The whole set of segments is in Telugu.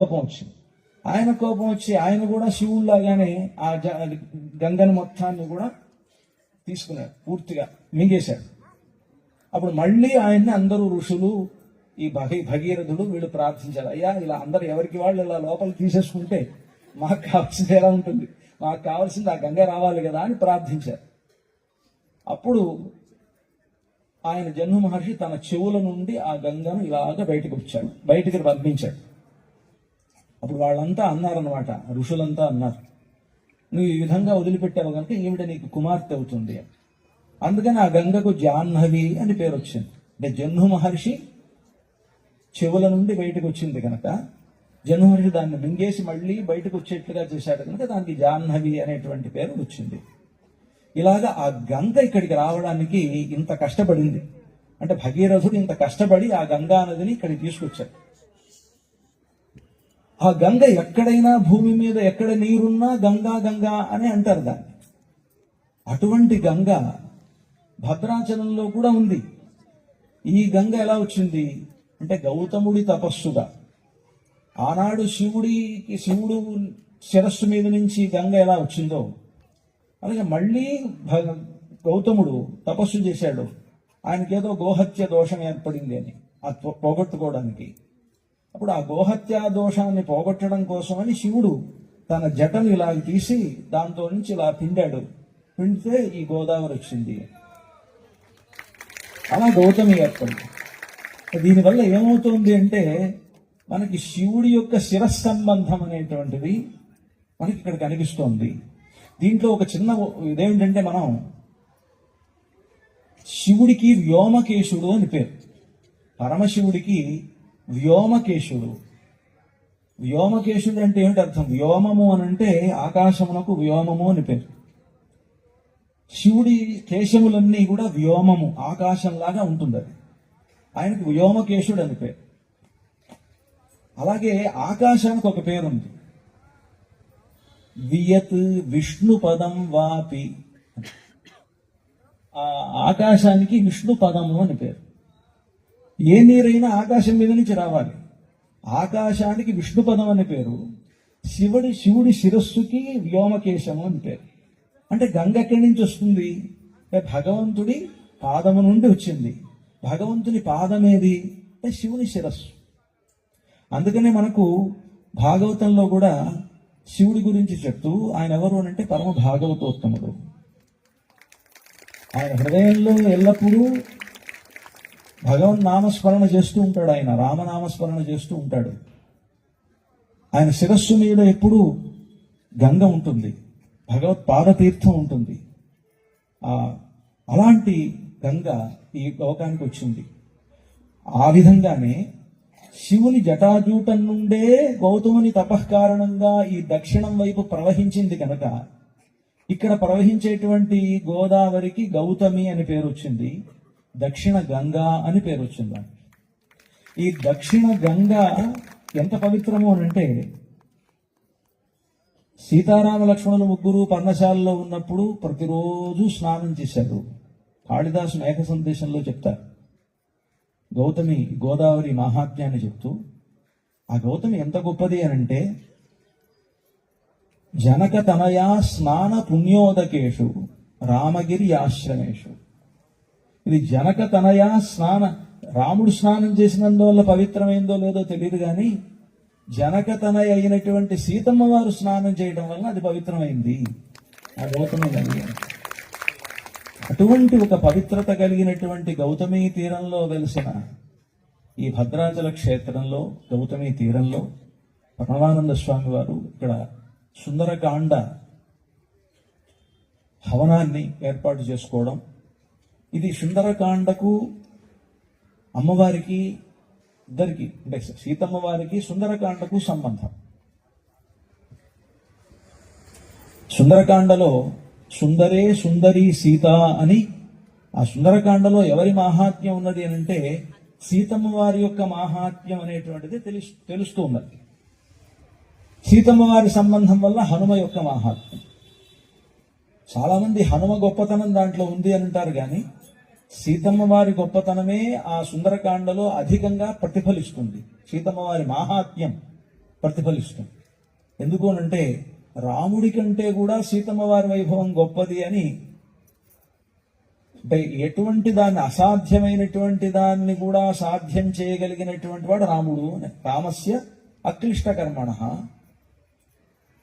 కోపం వచ్చింది. ఆయన కోపం వచ్చి ఆయన కూడా శివుల్లాగానే ఆ గంగను మొత్తాన్ని కూడా తీసుకున్నాడు పూర్తిగా మింగేశాడు. అప్పుడు మళ్ళీ ఆయన్ని అందరూ ఋషులు ఈ భగీ భగీరథుడు వీళ్ళు ప్రార్థించారు. అయ్యా ఇలా అందరు ఎవరికి వాళ్ళు ఇలా లోపల తీసేసుకుంటే మాకు కావాల్సింది ఎలా ఉంటుంది? మాకు కావాల్సింది ఆ గంగ రావాలి కదా అని ప్రార్థించారు. అప్పుడు ఆయన జన్మ మహర్షి తన చెవుల నుండి ఆ గంగను ఇలాగ బయటకు వచ్చాడు బయటికి పంపించాడు అప్పుడు వాళ్ళంతా అన్నారనమాట ఋషులంతా అన్నారు. నువ్వు ఈ విధంగా వదిలిపెట్టావు కనుక ఈవిడ నీకు కుమార్తె అవుతుంది. అందుకని ఆ గంగకు జాహ్నవి అని పేరు వచ్చింది. అంటే జన్ము మహర్షి చెవుల నుండి బయటకు వచ్చింది కనుక జన్ము మహర్షి దాన్ని మింగేసి మళ్ళీ బయటకు వచ్చేట్లుగా చేశాడు కనుక దానికి జాహ్నవి అనేటువంటి పేరు వచ్చింది. ఇలాగా ఆ గంగ ఇక్కడికి రావడానికి ఇంత కష్టపడింది. అంటే భగీరథుడు ఇంత కష్టపడి ఆ గంగా నదిని ఇక్కడికి తీసుకొచ్చాడు. ఆ గంగ ఎక్కడైనా భూమి మీద ఎక్కడ నీరున్నా గంగా గంగా అని అంటారు దాన్ని. అటువంటి గంగ భద్రాచలంలో కూడా ఉంది. ఈ గంగ ఎలా వచ్చింది? అంటే గౌతముడి తపస్సుగా. ఆనాడు శివుడికి శివుడు శిరస్సు మీద నుంచి గంగ ఎలా వచ్చిందో. అలాగే మళ్ళీ భగ- గౌతముడు తపస్సు చేశాడు. ఆయనకేదో గోహత్య దోషం ఏర్పడింది అని. అది పోగొట్టుకోవడానికి. అప్పుడు ఆ గోహత్యా దోషాన్ని పోగొట్టడం కోసమని శివుడు తన జటను ఇలా తీసి దాంతో నుంచి ఇలా పిండాడు. పిండితే ఈ గోదావరి వచ్చింది. అలా గౌతమి ఏర్పడింది దీనివల్ల ఏమవుతుంది అంటే మనకి శివుడి యొక్క శిర సంబంధం అనేటువంటిది మనకి ఇక్కడ కనిపిస్తోంది. దీంట్లో ఒక చిన్న ఇదేంటంటే మనం శివుడికి వ్యోమకేశుడు అని పేరు. పరమశివుడికి వ్యోమకేశుడు. వ్యోమకేశుడు అంటే ఏమిటి అర్థం? వ్యోమము అని అంటే ఆకాశమునకు వ్యోమము అని పేరు. శివుడి కేశములన్నీ కూడా వ్యోమము ఆకాశంలాగా ఉంటుంది అది ఆయనకు వ్యోమకేశుడు అని పేరు. అలాగే ఆకాశానికి ఒక పేరు ఉంది వియత్ విష్ణు పదం వాపి. ఆ ఆకాశానికి విష్ణు పదము అని పేరు. ఏ నీరైనా ఆకాశం మీద నుంచి రావాలి. ఆకాశానికి విష్ణుపదం అనే అని పేరు శివుడి శివుడి శిరస్సుకి వ్యోమకేశము అని పేరు. అంటే గంగ ఎక్కడి నుంచి వస్తుంది? భగవంతుడి పాదము నుండి వచ్చింది. భగవంతుని పాదమేది? అంటే శివుని శిరస్సు. అందుకనే మనకు భాగవతంలో కూడా శివుడి గురించి చెప్తూ ఆయన ఎవరు అని అంటే పరమ భాగవతోత్తముడు ఆయన హృదయంలో ఎల్లప్పుడూ భగవన్ నామస్మరణ చేస్తూ ఉంటాడు ఆయన రామనామస్మరణ చేస్తూ ఉంటాడు. ఆయన శిరస్సు మీద ఎప్పుడూ గంగ ఉంటుంది భగవత్ పాదతీర్థం ఉంటుంది. ఆ అలాంటి గంగ ఈ లోకానికి వచ్చింది. ఆ విధంగానే శివుని జటాజూటం నుండే గౌతముని తపఃకారణంగా ఈ దక్షిణం వైపు ప్రవహించింది కనుక ఇక్కడ ప్రవహించేటువంటి గోదావరికి గౌతమి అని పేరు వచ్చింది. దక్షిణ గంగా అని పేరు వచ్చింది. ఈ దక్షిణ గంగా ఎంత పవిత్రము అని అంటే సీతారామ లక్ష్మణులు ముగ్గురు పర్ణశాలలో ఉన్నప్పుడు ప్రతిరోజు స్నానం చేశారు. కాళిదాసు మేఘ సందేశంలో చెప్తారు. గౌతమి గోదావరి మహాత్మ్యాన్ని చెప్తూ ఆ గౌతమి ఎంత గొప్పది అని అంటే జనక తనయా స్నాన పుణ్యోదకేషు రామగిరి ఆశ్రమేషు. ఇది జనక తనయా స్నాన రాముడు స్నానం చేసినందువల్ల పవిత్రమైందో లేదో తెలియదు కానీ జనక తనయ అయినటువంటి సీతమ్మ వారు స్నానం చేయడం వల్ల అది పవిత్రమైంది. ఆ గౌతమి కలిగింది. అటువంటి ఒక పవిత్రత కలిగినటువంటి గౌతమి తీరంలో వెలిసిన ఈ భద్రాచల క్షేత్రంలో గౌతమి తీరంలో పరమానంద స్వామి వారు ఇక్కడ సుందరకాండ హవనాన్ని ఏర్పాటు చేసుకోవడం ఇది సుందరకాండకు అమ్మవారికి ఇద్దరికి అంటే సీతమ్మ వారికి సుందరకాండకు సంబంధం. సుందరకాండలో సుందరే సుందరి సీత అని ఆ సుందరకాండలో ఎవరి మాహాత్మ్యం ఉన్నది అని అంటే సీతమ్మ వారి యొక్క మాహాత్మ్యం అనేటువంటిది తెలుసు తెలుస్తూ ఉన్నది. సీతమ్మ వారి సంబంధం వల్ల హనుమ యొక్క మాహాత్మ్యం. చాలామంది హనుమ గొప్పతనం దాంట్లో ఉంది అని అంటారు కానీ సీతమ్మ వారి గొప్పతనమే ఆ సుందరకాండలో అధికంగా ప్రతిఫలిస్తుంది. సీతమ్మ వారి మాహాత్మ్యం ప్రతిఫలిస్తుంది. ఎందుకోనంటే రాముడి కంటే కూడా సీతమ్మ వారి వైభవం గొప్పది అని అంటే ఎటువంటి దాన్ని అసాధ్యమైనటువంటి దాన్ని కూడా సాధ్యం చేయగలిగినటువంటి వాడు రాముడు రామస్య అక్లిష్ట కర్మణ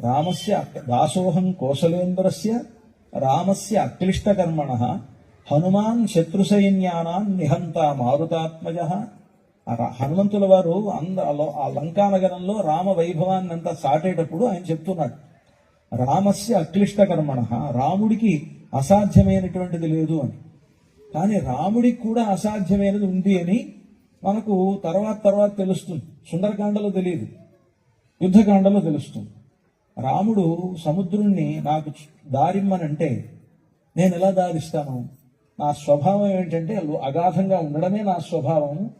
రామస్య దాసోహం కోసలేంద్రస్య రామస్య అక్లిష్ట కర్మణ హనుమాన్ శత్రు సైన్యానాన్ నిహంత మారుతాత్మజ. హనుమంతుల వారు అంద ఆ లంకానగరంలో రామ వైభవాన్ని అంతా సాటేటప్పుడు ఆయన చెప్తున్నాడు. రామస్య అక్లిష్ట కర్మణ రాముడికి అసాధ్యమైనటువంటిది లేదు అని. కానీ రాముడికి కూడా అసాధ్యమైనది ఉంది అని మనకు తర్వాత తర్వాత తెలుస్తుంది. సుందరకాండలో తెలియదు. యుద్ధకాండలో తెలుస్తుంది. రాముడు సముద్రుణ్ణి నాకు దారిమ్మనంటే నేను ఎలా దారిస్తాను? నా స్వభావం ఏంటంటే అగాధంగా ఉండడమే నా స్వభావం.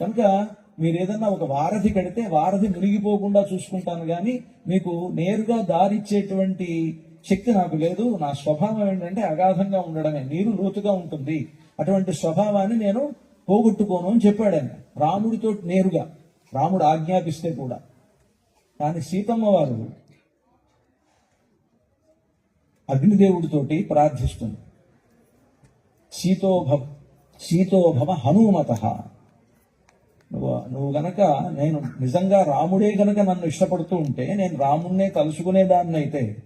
కనుక మీరు ఏదన్నా ఒక వారధి కడితే వారధి మునిగిపోకుండా చూసుకుంటాను కానీ మీకు నేరుగా దారిచ్చేటువంటి శక్తి నాకు లేదు. నా స్వభావం ఏంటంటే అగాధంగా ఉండడమే నీరు లోతుగా ఉంటుంది. అటువంటి స్వభావాన్ని నేను పోగొట్టుకోను అని చెప్పాడు ఆయన రాముడితో నేరుగా రాముడు ఆజ్ఞాపిస్తే కూడా. కానీ సీతమ్మ వారు అగ్నిదేవుడితోటి ప్రార్థిస్తుంది. సీతోభవ సీతోభవ హనుమత. నువ్వు నువ్వు గనక నేను నిజంగా రాముడే గనక నన్ను ఇష్టపడుతూ ఉంటే నేను రాముణ్ణే తలుచుకునేదాన్ని అయితే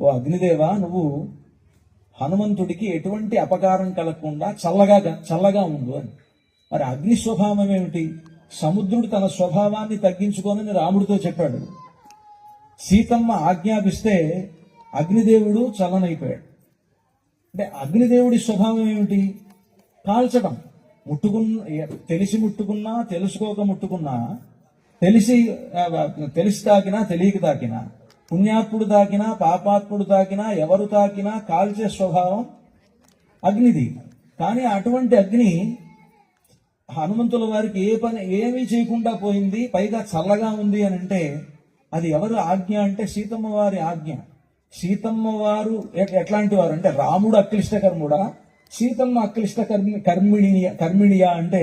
ఓ అగ్నిదేవ నువ్వు హనుమంతుడికి ఎటువంటి అపకారం కలగకుండా చల్లగా చల్లగా ఉండు అని. మరి అగ్ని స్వభావం ఏమిటి? సముద్రుడు తన స్వభావాన్ని తగ్గించుకోనని రాముడితో చెప్పాడు. సీతమ్మ ఆజ్ఞాపిస్తే అగ్నిదేవుడు చల్లనైపోయాడు. అంటే అగ్నిదేవుడి స్వభావం ఏమిటి? కాల్చడం. ముట్టుకున్న తెలిసి ముట్టుకున్నా తెలుసుకోక ముట్టుకున్నా తెలిసి తెలిసి తాకినా తెలియక తాకినా పుణ్యాత్ముడు తాకినా పాపాత్ముడు తాకినా ఎవరు తాకినా కాల్చే స్వభావం అగ్నిది. కానీ అటువంటి అగ్ని హనుమంతుల వారికి ఏ పని ఏమీ చేయకుండా పోయింది పైగా చల్లగా ఉంది అని అంటే అది ఎవరు ఆజ్ఞ అంటే సీతమ్మ వారి ఆజ్ఞ. సీతమ్మ వారు ఎట్లాంటి వారు అంటే రాముడు అక్లిష్ట కర్ముడా సీతమ్మ అక్లిష్ట కర్మి కర్మిణి కర్మిణియా అంటే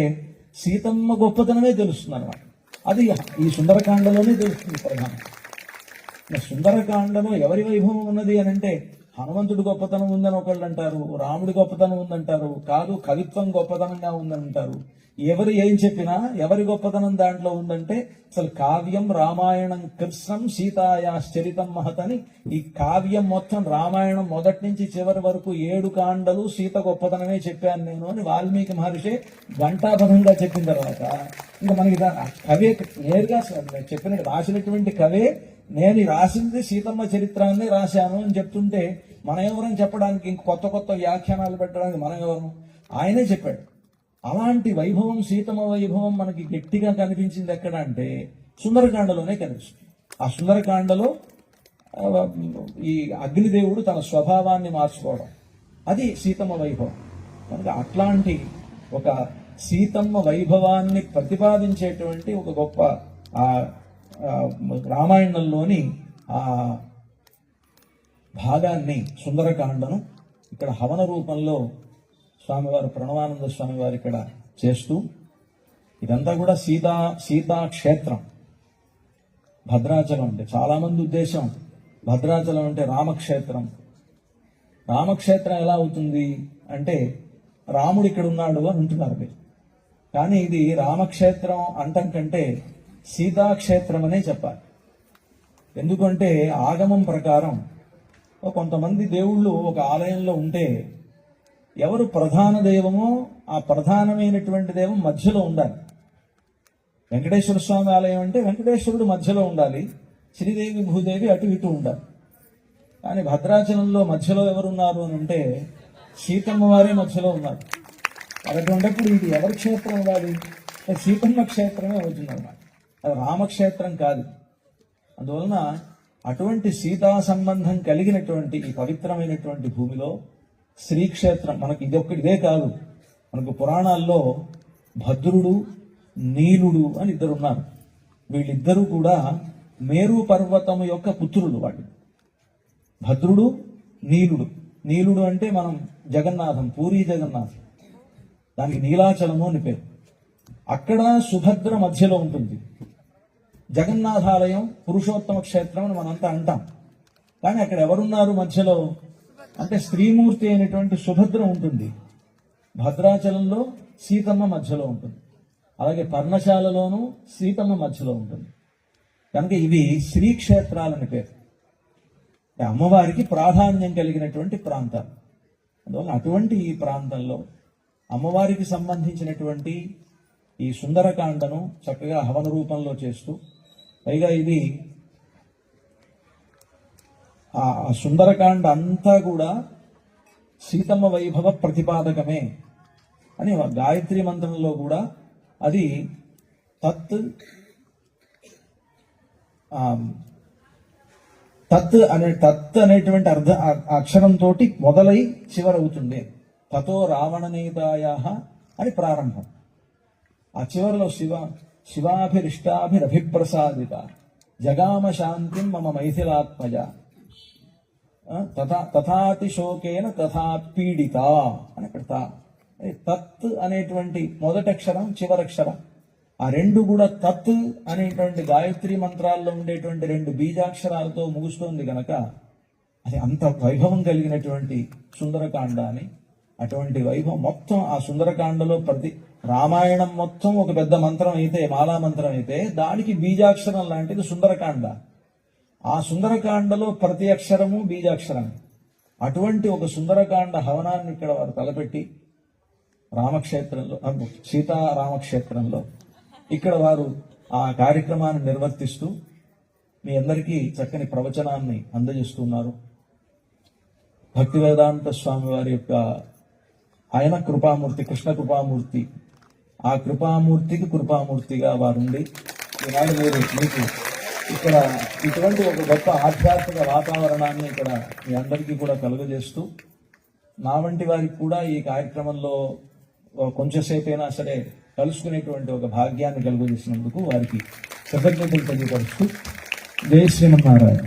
సీతమ్మ గొప్పతనమే తెలుస్తుంది అనమాట అది ఈ సుందరకాండలోనే తెలుస్తుంది ప్రధానం. సుందరకాండలో ఎవరి వైభవం ఉన్నది అని అంటే హనుమంతుడి గొప్పతనం ఉందని ఒకళ్ళు అంటారు రాముడి గొప్పతనం ఉందంటారు కాదు కవిత్వం గొప్పతనంగా ఉందని అంటారు ఎవరు ఏం చెప్పినా ఎవరి గొప్పతనం దాంట్లో ఉందంటే అసలు కావ్యం రామాయణం కృష్ణం సీతాయాశ్చరితం మహతని ఈ కావ్యం మొత్తం రామాయణం మొదటి నుంచి చివరి వరకు ఏడు కాండలు సీత గొప్పతనమే చెప్పాను నేను అని వాల్మీకి మహర్షి ఘంటాపథంగా చెప్పిన తర్వాత ఇంకా మనకి దా- కవే నేరుగా చెప్పిన రాసినటువంటి కవే నేను రాసింది సీతమ్మ చరిత్రాన్ని రాశాను అని చెప్తుంటే మన ఎవరని చెప్పడానికి ఇంక కొత్త కొత్త వ్యాఖ్యానాలు పెట్టడానికి మన ఎవరు? ఆయనే చెప్పాడు. అలాంటి వైభవం సీతమ్మ వైభవం మనకి గట్టిగా కనిపించింది ఎక్కడ అంటే సుందరకాండలోనే కనిపిస్తుంది. ఆ సుందరకాండలో ఈ అగ్నిదేవుడు తన స్వభావాన్ని మార్చుకోవడం. అది సీతమ్మ వైభవం. కనుక అట్లాంటి ఒక సీతమ్మ వైభవాన్ని ప్రతిపాదించేటువంటి ఒక గొప్ప ఆ, రామాయణంలోని ఆ భాగాన్ని సుందరకాండను ఇక్కడ హవన రూపంలో స్వామివారు ప్రణవానంద స్వామివారు ఇక్కడ చేస్తూ ఇదంతా కూడా సీతా సీతా క్షేత్రం. భద్రాచలం అంటే చాలామంది ఉద్దేశం. భద్రాచలం అంటే రామక్షేత్రం. రామక్షేత్రం ఎలా అవుతుంది అంటే రాముడు ఇక్కడ ఉన్నాడు అని అంటున్నారు మీరు. కానీ ఇది రామక్షేత్రం అంటం కంటే సీతాక్షేత్రం అనే చెప్పాలి. ఎందుకంటే ఆగమం ప్రకారం కొంతమంది దేవుళ్ళు ఒక ఆలయంలో ఉంటే ఎవరు ప్రధాన దైవమో ఆ ప్రధానమైనటువంటి దైవం మధ్యలో ఉండాలి. వెంకటేశ్వర స్వామి ఆలయం అంటే వెంకటేశ్వరుడు మధ్యలో ఉండాలి. శ్రీదేవి భూదేవి అటు ఇటు ఉండాలి. కానీ భద్రాచలంలో మధ్యలో ఎవరున్నారు అని అంటే సీతమ్మ వారే మధ్యలో ఉన్నారు. ఉండేప్పుడు ఇది ఎవరి క్షేత్రం కాదు సీతమ్మ క్షేత్రమే అవుతుంది అన్నమాట. రామక్షేత్రం కాదు. అందువలన అటువంటి సీతా సంబంధం కలిగినటువంటి ఈ పవిత్రమైనటువంటి భూమిలో శ్రీక్షేత్రం మనకి ఇదొక్క ఇదే కాదు. మనకు పురాణాల్లో భద్రుడు నీలుడు అని ఇద్దరు ఉన్నారు వీళ్ళిద్దరూ కూడా మేరు పర్వతం యొక్క పుత్రులు వాళ్ళు. భద్రుడు నీలుడు. నీలుడు అంటే మనం జగన్నాథం పూరి జగన్నాథం. దానికి నీలాచలము అని పేరు. అక్కడ సుభద్ర మధ్యలో ఉంటుంది. జగన్నాథాలయం పురుషోత్తమ క్షేత్రం అని మనంతా అంటాం. కానీ అక్కడ ఎవరున్నారు మధ్యలో? అంటే స్త్రీమూర్తి అయినటువంటి సుభద్ర ఉంటుంది. భద్రాచలంలో సీతమ్మ మధ్యలో ఉంటుంది. అలాగే పర్ణశాలలోనూ సీతమ్మ మధ్యలో ఉంటుంది. కనుక ఇవి శ్రీక్షేత్రాలని పేరు. అమ్మవారికి ప్రాధాన్యం కలిగినటువంటి ప్రాంతాలు. అందువల్ల అటువంటి ఈ ప్రాంతంలో అమ్మవారికి సంబంధించినటువంటి ఈ సుందరకాండను చక్కగా హవన రూపంలో చేస్తూ పైగా ఇది ఆ సుందరకాండ అంతా కూడా సీతమ్మ వైభవ ప్రతిపాదకమే అని గాయత్రి మంత్రంలో కూడా అది తత్ తత్ అనే తత్ అనేటువంటి అర్ధ అక్షరంతో మొదలై చివరవుతుంది తతో రావణనీతాయ అని ప్రారంభం. ఆ చివరిలో శివ శివాభిరిష్టాభిరభిప్రసాదిత. జగామ శాంతిం మమ మైథిలాత్మజ. తథా తథాతి శోకేన తథా పీడిత అని అక్కడ తా. తత్ అనేటువంటి మొదటక్షరం చివరక్షరం ఆ రెండు కూడా తత్ అనేటువంటి గాయత్రి మంత్రాల్లో ఉండేటువంటి రెండు బీజాక్షరాలతో ముగుస్తోంది గనక అది అంత వైభవం కలిగినటువంటి సుందరకాండ అని అటువంటి వైభవం మొత్తం ఆ సుందరకాండలో ప్రతి రామాయణం మొత్తం ఒక పెద్ద మంత్రం అయితే మాలా మంత్రం అయితే దానికి బీజాక్షరం లాంటిది సుందరకాండ. ఆ సుందరకాండలో ప్రతి అక్షరము బీజాక్షరం అటువంటి ఒక సుందరకాండ హవనాన్ని ఇక్కడ వారు తలపెట్టి రామక్షేత్రంలో సీతారామక్షేత్రంలో ఇక్కడ వారు ఆ కార్యక్రమాన్ని నిర్వర్తిస్తూ మీ అందరికీ చక్కని ప్రవచనాన్ని అందజేస్తున్నారు. భక్తి వేదాంత స్వామి వారి యొక్క ఆయన కృపామూర్తి కృష్ణ కృపామూర్తి ఆ కృపామూర్తికి కృపామూర్తిగా వారుండి ఈనాడు మీరు మీకు ఇక్కడ ఇటువంటి ఒక గొప్ప ఆధ్యాత్మిక వాతావరణాన్ని ఇక్కడ మీ అందరికీ కూడా కలుగజేస్తూ నా వంటి వారికి కూడా ఈ కార్యక్రమంలో కొంచెంసేపైనా సరే కలుసుకునేటువంటి ఒక భాగ్యాన్ని కలుగజేసినందుకు వారికి కృతజ్ఞతలు తెలియపరుస్తూ జై శ్రీమన్నారాయణ.